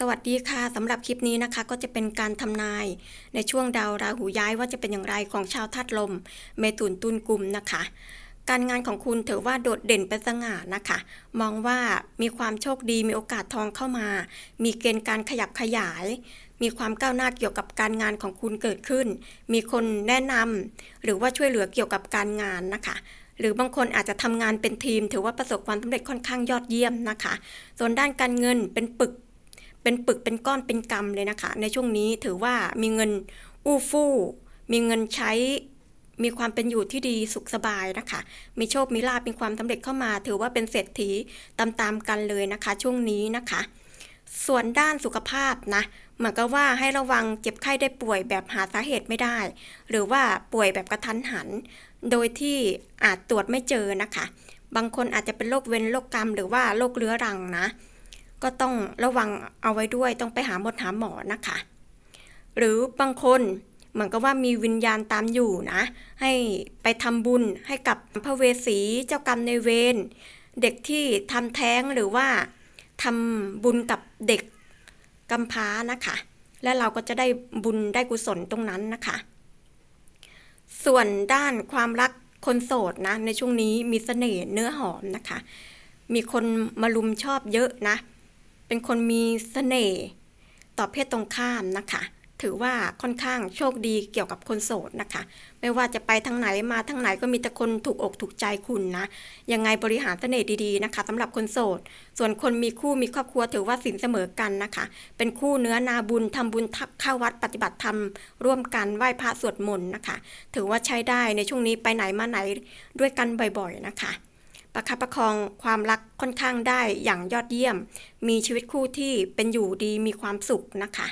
สวัสดีค่ะสำหรับคลิปนี้นะคะก็จะเป็นการทำนาย ในช่วงดาวราหูย้ายว่าจะเป็นอย่างไรของชาวธาตุลม เมถุนตุลกลุ่มนะคะ การงานของคุณถือว่าโดดเด่นเป็นสง่านะคะ มองว่ามีความโชคดีมีโอกาสทองเข้ามา มีเกณฑ์การขยับขยาย มีความก้าวหน้าเกี่ยวกับการงานของคุณเกิดขึ้น มีคนแนะนำหรือว่าช่วยเหลือเกี่ยวกับการงานนะคะหรือบางคนอาจจะทำงานเป็นทีม ถือว่าประสบความสำเร็จค่อนข้างยอดเยี่ยมนะคะ ส่วนด้านการเงินเป็นปึก เป็นปึกเป็นก้อนเป็นกำเลยนะคะ ในช่วงนี้ถือว่ามีเงินอู้ฟู่ มีเงินใช้ มีความเป็นอยู่ที่ดีสุขสบายนะคะ มีโชค มีลาภมีความสำเร็จเข้ามา ถือว่าเป็นเศรษฐีตามๆกันเลยนะคะ ช่วงนี้นะคะ ส่วนด้านสุขภาพนะเหมือนกับว่าให้ระวังเจ็บไข้ได้ป่วยแบบหาสาเหตุไม่ได้ หรือว่าป่วยแบบกระทันหัน โดยที่อาจตรวจไม่เจอนะคะ บางคนอาจจะเป็นโรคเวรโรคกรรม หรือว่าโรคเรื้อรังนะ ก็ต้องระวังเอาไว้ด้วยต้องไปหาหมดหาหมอนะคะ หรือบางคนเหมือนกับว่ามีวิญญาณตามอยู่นะ ให้ไปทำบุญให้กับพระเวสสีเจ้ากรรมในเวรเด็กที่ทำแท้งหรือว่าทำบุญกับเด็กกำพร้านะคะ และเราก็จะได้บุญได้กุศลตรงนั้นนะคะ ส่วนด้านความรักคนโสดนะ ในช่วงนี้มีเสน่ห์เนื้อหอมนะคะ มีคนมาลุมชอบเยอะนะ เป็นคนมีเสน่ห์ต่อเพศตรงข้ามนะคะ ถือว่าค่อนข้างโชคดีเกี่ยวกับคนโสดนะคะ ไม่ว่าจะไปทางไหนมาทางไหนก็มีแต่คนถูกอกถูกใจคุณนะยังไงบริหารเสน่ห์ดีๆนะคะสำหรับคนโสด ส่วนคนมีคู่มีครอบครัวถือว่าสินเสมอกันนะคะ เป็นคู่เนื้อนาบุญทำบุญทักเข้าวัดปฏิบัติธรรมร่วมกันไหว้พระสวดมนต์นะคะ ถือว่าใช้ได้ในช่วงนี้ไปไหนมาไหนด้วยกันบ่อยๆนะคะ ประคับประคองความรักค่อนข้างได้อย่างยอดเยี่ยม มีชีวิตคู่ที่เป็นอยู่ดีมีความสุขนะคะ